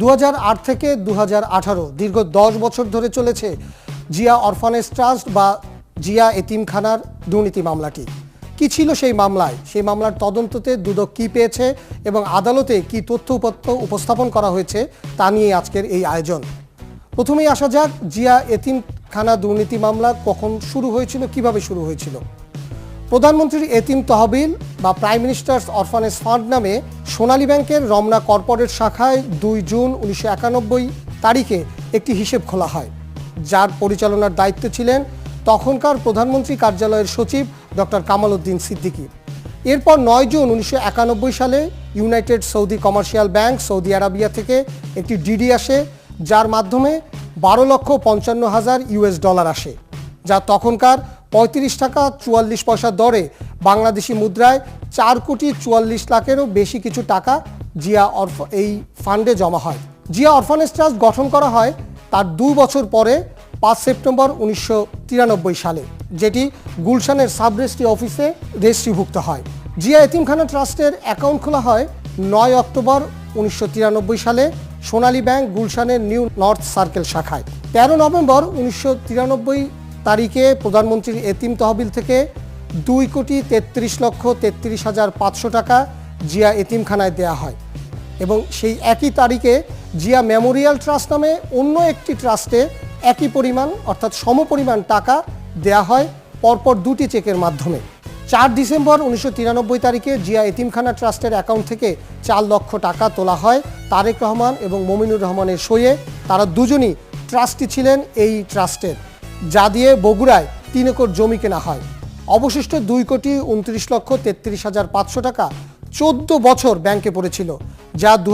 দু হাজার আট থেকে দু হাজার আঠারো, দীর্ঘ দশ বছর ধরে চলেছে জিয়া অরফানেজ ট্রাস্ট বা জিয়া এতিমখানার দুর্নীতি মামলাটি। কি ছিল সেই মামলায়? সেই মামলার তদন্ততে দুদক কি পেয়েছে এবং আদালতে কি তথ্য উপাত্ত উপস্থাপন করা হয়েছে তা নিয়ে আজকের এই আয়োজন। প্রথমেই আসা যাক, জিয়া এতিমখানা দুর্নীতি মামলা কখন শুরু হয়েছিল, কীভাবে শুরু হয়েছিল। প্রধানমন্ত্রীর এতিম তহবিল বা প্রাইম মিনিস্টার্স অরফানেজ ফান্ড নামে সোনালী ব্যাংকের রমনা কর্পোরেট শাখায় দুই জুন উনিশশো একানব্বই তারিখে একটি হিসেব খোলা হয়। যার পরিচালনার দায়িত্বে ছিলেন তখনকার প্রধানমন্ত্রী কার্যালয়ের সচিব ডক্টর কামাল উদ্দিন সিদ্দিকী। এরপর নয় জুন উনিশশো একানব্বই সালে United Saudi Commercial Bank Saudi Arabia থেকে একটি ডিডি আসে, যার মাধ্যমে বারো লক্ষ পঞ্চান্ন হাজার ইউএস ডলার আসে, যা তখনকার পঁয়ত্রিশ টাকা চুয়াল্লিশ পয়সা দরে বাংলাদেশি মুদ্রায় চার কোটি চুয়াল্লিশ লাখেরও বেশি কিছু টাকা জিয়া অরফ, এই ফান্ডে জমা হয়। জিয়া অরফানেজ ট্রাস্ট গঠন করা হয় তার দুই বছর পরে, পাঁচ সেপ্টেম্বর উনিশশো তিরানব্বই সালে, যেটি গুলশানের সাব অফিসে রেজিস্ট্রিভুক্ত হয়। জিয়া এতিমখানা ট্রাস্টের অ্যাকাউন্ট খোলা হয় নয় অক্টোবর উনিশশো তিরানব্বই সালে সোনালী ব্যাংক গুলশানের নিউ নর্থ সার্কেল শাখায়। তেরো নভেম্বর উনিশশো তিরানব্বই তারিখে প্রধানমন্ত্রীর এতিম তহবিল থেকে দুই কোটি তেত্রিশ লক্ষ তেত্রিশ হাজার পাঁচশো টাকা জিয়া এতিমখানায় দেয়া হয়। এবং সেই একই তারিখে জিয়া মেমোরিয়াল ট্রাস্ট নামে অন্য একটি ট্রাস্টে একই পরিমাণ, অর্থাৎ সমপরিমাণ টাকা দেয়া হয় পরপর দুটি চেকের মাধ্যমে। চার ডিসেম্বর উনিশশো তিরানব্বই তারিখে জিয়া এতিমখানা ট্রাস্টের অ্যাকাউন্ট থেকে চার লক্ষ টাকা তোলা হয় তারেক রহমান এবং মমিনুর রহমানের সইয়ে। তারা দুজনই ট্রাস্টি ছিলেন এই ট্রাস্টের। যা দিয়ে বগুড়ায় তিন একর জমি কেনা হয়। অবশিষ্ট দুই কোটি উনত্রিশ লক্ষ তেত্রিশ হাজার পাঁচশো টাকা চোদ্দ বছর ব্যাংকে পড়েছিল, যা দু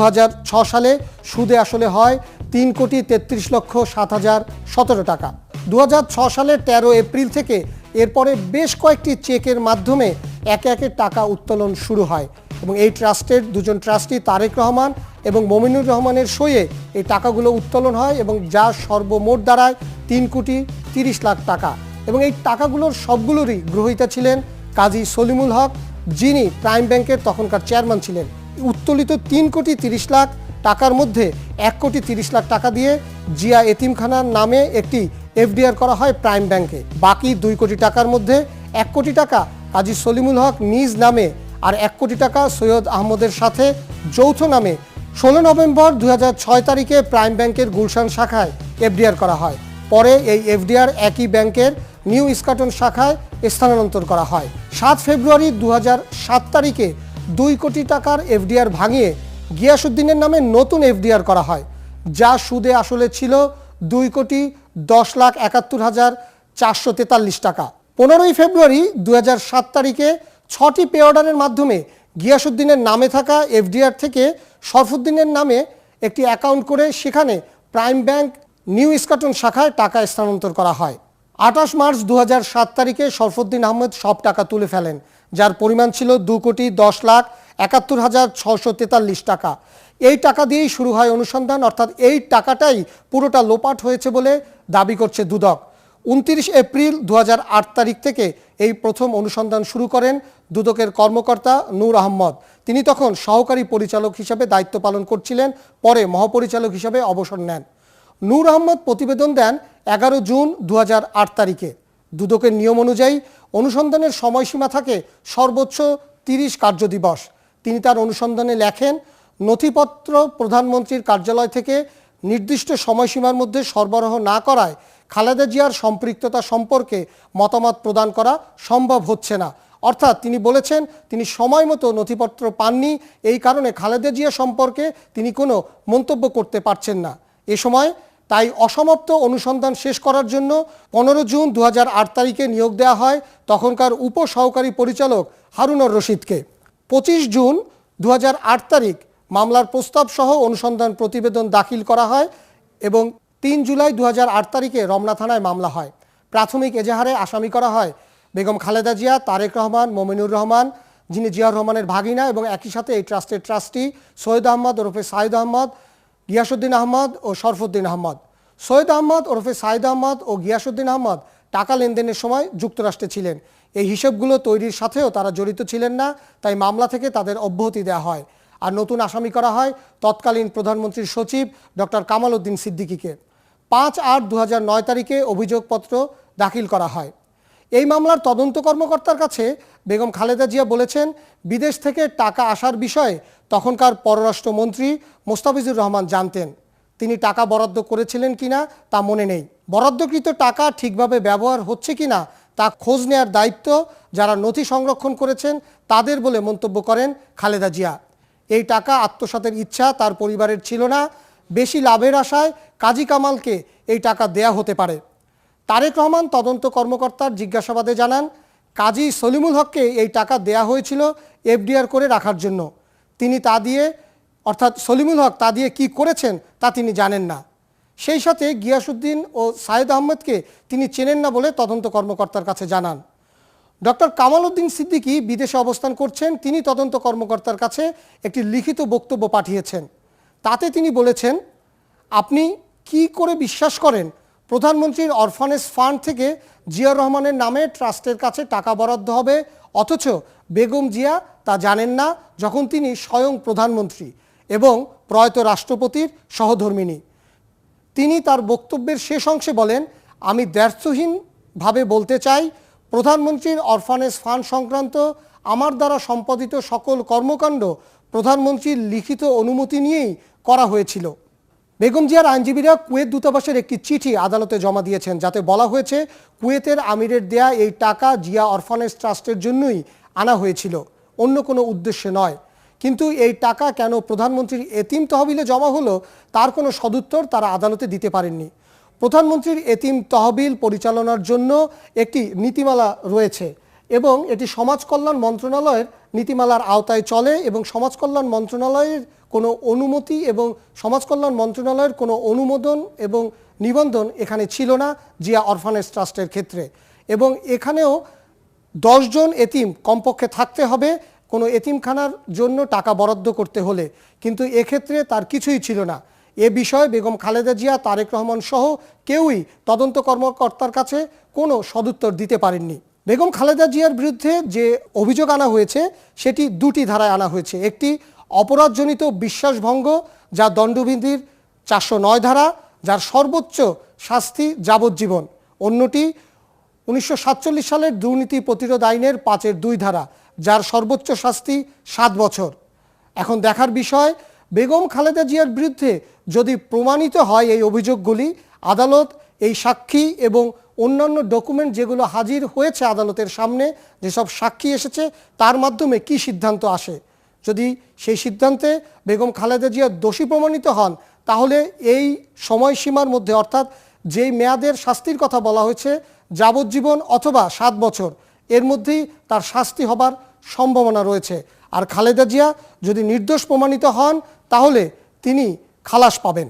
সালে সুদে আসলে হয় তিন কোটি তেত্রিশ লক্ষ সাত হাজার সতেরো টাকা। দু সালের তেরো এপ্রিল থেকে এরপরে বেশ কয়েকটি চেকের মাধ্যমে একে একে টাকা উত্তোলন শুরু হয় এবং এই ট্রাস্টের দুজন ট্রাস্টি তারেক রহমান এবং মমিনুর রহমানের সইয়ে এই টাকাগুলো উত্তোলন হয় এবং যা সর্বমোট দাঁড়ায় তিন কোটি তিরিশ লাখ টাকা। এবং এই টাকাগুলোর সবগুলোরই গ্রহীতা ছিলেন কাজী সলিমুল হক, যিনি প্রাইম ব্যাংকের তখনকার চেয়ারম্যান ছিলেন। উত্তোলিত তিন কোটি তিরিশ লাখ টাকার মধ্যে এক কোটি তিরিশ লাখ টাকা দিয়ে জিয়া এতিমখানার নামে একটি এফডিআর করা হয় প্রাইম ব্যাংকে। বাকি দুই কোটি টাকার মধ্যে এক কোটি টাকা কাজী সলিমুল হক নিজ নামে আর এক কোটি টাকা সৈয়দ আহমদের সাথে যৌথ নামে। ষোলো নভেম্বর দুই হাজার ছয় তারিখে প্রাইম ব্যাংকের গুলশান শাখায় এফডিআর করা হয়। পরে এই এফডিআর একই ব্যাংকের নিউ ইস্কাটন শাখায় স্থানান্তর করা হয়। সাত ফেব্রুয়ারি দু সাত তারিখে দুই কোটি টাকার এফডিআর ভাঙিয়ে গিয়াসুদ্দিনের নামে নতুন এফডিআর করা হয়, যা সুদে আসলে ছিল দুই কোটি দশ লাখ একাত্তর হাজার চারশো তেতাল্লিশ টাকা। পনেরোই ফেব্রুয়ারি দু সাত তারিখে ছটি পে অর্ডারের মাধ্যমে গিয়াসুদ্দিনের নামে থাকা এফডিআর থেকে শরফুদ্দিনের নামে একটি অ্যাকাউন্ট করে সেখানে প্রাইম ব্যাংক নিউ ইস্কাটন শাখায় টাকা স্থানান্তর করা হয়। আঠাশ মার্চ দু তারিখে শরফুদ্দিন আহমেদ সব টাকা তুলে ফেলেন, যার পরিমাণ ছিল দু কোটি দশ লাখ একাত্তর হাজার ছশো তেতাল্লিশ টাকা। এই টাকা দিয়েই শুরু হয় অনুসন্ধান, অর্থাৎ এই টাকাটাই পুরোটা লোপাট হয়েছে বলে দাবি করছে দুদক। উনত্রিশ এপ্রিল দু হাজার আট তারিখ থেকে এই প্রথম অনুসন্ধান শুরু করেন দুদকের কর্মকর্তা নূর আহমদ। তিনি তখন সহকারী পরিচালক হিসাবে দায়িত্ব পালন করছিলেন, পরে মহাপরিচালক হিসাবে অবসর নেন। নূর আহমদ প্রতিবেদন দেন এগারো জুন দু হাজার আট তারিখে। দুদকের নিয়ম অনুযায়ী অনুসন্ধানের সময়সীমা থাকে সর্বোচ্চ তিরিশ কার্যদিবস তিনি তার অনুসন্ধানে লেখেন, নথিপত্র প্রধানমন্ত্রীর কার্যালয় থেকে নির্দিষ্ট সময়সীমার মধ্যে সরবরাহ না করায় খালেদা জিয়ার সম্পৃক্ততা সম্পর্কে মতামত প্রদান করা সম্ভব হচ্ছে না। অর্থাৎ তিনি বলেছেন, তিনি সময় মতো নথিপত্র পাননি, এই কারণে খালেদা জিয়া সম্পর্কে তিনি কোনো মন্তব্য করতে পারছেন না। এ সময় তাই অসমাপ্ত অনুসন্ধান শেষ করার জন্য পনেরো জুন দু হাজার আট তারিখে নিয়োগ দেওয়া হয় তখনকার উপ সহকারী পরিচালক হারুনর রশিদকে। পঁচিশ জুন দু হাজার আট তারিখ মামলার প্রস্তাব সহ অনুসন্ধান প্রতিবেদন দাখিল করা হয় এবং তিন জুলাই দু হাজার আট তারিখে রমনা থানায় মামলা হয়। প্রাথমিক এজাহারে আসামি করা হয় বেগম খালেদা জিয়া, তারেক রহমান, মোমিনুর রহমান, যিনি জিয়াউর রহমানের ভাগিনা এবং একই সাথে এই ট্রাস্টের ট্রাস্টি সৈয়দ আহমদ ওরফে সাইদ আহমদ গিয়াসুদ্দিন আহমদ ও শরফুদ্দিন আহমদ। সৈয়দ আহমদ ওরফে সাইদ আহমদ ও গিয়াসুদ্দিন আহমদ টাকা লেনদেনের সময় যুক্তরাষ্ট্রে ছিলেন। এই হিসেবগুলো তৈরির সাথেও তারা জড়িত ছিলেন না, তাই মামলা থেকে তাদের অব্যাহতি দেওয়া হয়। আর নতুন আসামি করা হয় তৎকালীন প্রধানমন্ত্রীর সচিব ডক্টর কামাল উদ্দিন সিদ্দিকীকে। পাঁচ আট দু নয় তারিখে অভিযোগপত্র দাখিল করা হয়। এই মামলার তদন্ত কর্মকর্তার কাছে বেগম খালেদা জিয়া বলেছেন, বিদেশ থেকে টাকা আসার বিষয়ে তখনকার পররাষ্ট্রমন্ত্রী মোস্তাফিজুর রহমান জানতেন, তিনি টাকা বরাদ্দ করেছিলেন কিনা তা মনে নেই। বরাদ্দকৃত টাকা ঠিকভাবে ব্যবহার হচ্ছে কিনা তা খোঁজ নেয়ার দায়িত্ব যারা নথি সংরক্ষণ করেছেন তাদের বলে মন্তব্য করেন খালেদা জিয়া। এই টাকা আত্মসাতের ইচ্ছা তার পরিবারের ছিল না, বেশি লাভের আশায় কাজী কামালকে এই টাকা দেয়া হতে পারে। তারেক রহমান তদন্ত কর্মকর্তার জিজ্ঞাসাবাদে জানান, কাজী সলিমুল হককে এই টাকা দেয়া হয়েছিল এফডিআর করে রাখার জন্য। তিনি তা দিয়ে, অর্থাৎ সলিমুল হক তা দিয়ে কি করেছেন তা তিনি জানেন না। সেই সাথে গিয়াসুদ্দিন ও সায়েদ আহমেদকে তিনি চেনেন না বলে তদন্ত কর্মকর্তার কাছে জানান। ডক্টর কামাল উদ্দিন সিদ্দিকী বিদেশে অবস্থান করছেন, তিনি তদন্ত কর্মকর্তার কাছে একটি লিখিত বক্তব্য পাঠিয়েছেন। তাতে তিনি বলেছেন, আপনি কি করে বিশ্বাস করেন, প্রধানমন্ত্রীর অরফানেজ ফান্ড থেকে জিয়া রহমানের নামে ট্রাস্টের কাছে টাকা বরাদ্দ হবে, অথচ বেগম জিয়া তা জানেন না যখন তিনি স্বয়ং প্রধানমন্ত্রী এবং প্রয়াত রাষ্ট্রপতির সহধর্মিনী তিনি তার বক্তব্যের শেষ অংশে বলেন, আমি দ্ব্যর্থহীনভাবে বলতে চাই, প্রধানমন্ত্রীর অরফানেজ ফান্ড সংক্রান্ত আমার দ্বারা সম্পাদিত সকল কর্মকাণ্ড প্রধানমন্ত্রীর লিখিত অনুমতি নিয়েই করা হয়েছিল। বেগম জিয়ার আইনজীবীরা কুয়েত দূতাবাসের একটি চিঠি আদালতে জমা দিয়েছেন, যাতে বলা হয়েছে, কুয়েতের আমিরের দেয়া এই টাকা জিয়া অরফানেজ ট্রাস্টের জন্যই আনা হয়েছিল। অন্য কোনো উদ্দেশ্যে নয়। কিন্তু এই টাকা কেন প্রধানমন্ত্রীর এতিম তহবিলে জমা হলো, তার কোনো সদুত্তর তারা আদালতে দিতে পারেননি। প্রধানমন্ত্রীর এতিম তহবিল পরিচালনার জন্য একটি নীতিমালা রয়েছে এবং এটি সমাজ কল্যাণ মন্ত্রণালয়ের নীতিমালার আওতায় চলে এবং সমাজ কল্যাণ মন্ত্রণালয়ের কোনো অনুমতি এবং সমাজ কল্যাণ মন্ত্রণালয়ের কোনো অনুমোদন এবং নিবন্ধন এখানে ছিল না, জিয়া অরফানেজ ট্রাস্টের ক্ষেত্রে। এবং এখানেও দশজন এতিম কমপক্ষে থাকতে হবে, কোনো এতিমখানার জন্য টাকা বরাদ্দ করতে হলে। কিন্তু এক্ষেত্রে তার কিছুই ছিল না। এ বিষয়ে বেগম খালেদা জিয়া, তারেক রহমান সহ কেউই তদন্ত কর্মকর্তার কাছে কোনো সদুত্তর দিতে পারেননি। বেগম খালেদা জিয়ার বিরুদ্ধে যে অভিযোগ আনা হয়েছে, সেটি দুটি ধারায় আনা হয়েছে। একটি অপরাধজনিত বিশ্বাসভঙ্গ, যা দণ্ডবিধির চারশো নয় ধারা, যার সর্বোচ্চ শাস্তি যাবজ্জীবন। অন্যটি উনিশশো সাতচল্লিশ সালের দুর্নীতি প্রতিরোধ আইনের পাঁচের দুই ধারা, যার সর্বোচ্চ শাস্তি সাত বছর। এখন দেখার বিষয়, বেগম খালেদা জিয়ার বিরুদ্ধে যদি প্রমাণিত হয় এই অভিযোগগুলি, আদালত এই সাক্ষী এবং অন্যান্য ডকুমেন্ট যেগুলো হাজির হয়েছে আদালতের সামনে, যেসব সাক্ষী এসেছে, তার মাধ্যমে কি সিদ্ধান্ত আসে? যদি সেই সিদ্ধান্তে বেগম খালেদা জিয়া দোষী প্রমাণিত হন, তাহলে এই সময়সীমার মধ্যে, অর্থাৎ যেই মেয়াদের শাস্তির কথা বলা হয়েছে যাবজ্জীবন অথবা সাত বছর। এর মধ্যেই তার শাস্তি হবার সম্ভাবনা রয়েছে। আর খালেদা জিয়া যদি নির্দোষ প্রমাণিত হন, তাহলে তিনি খালাস পাবেন।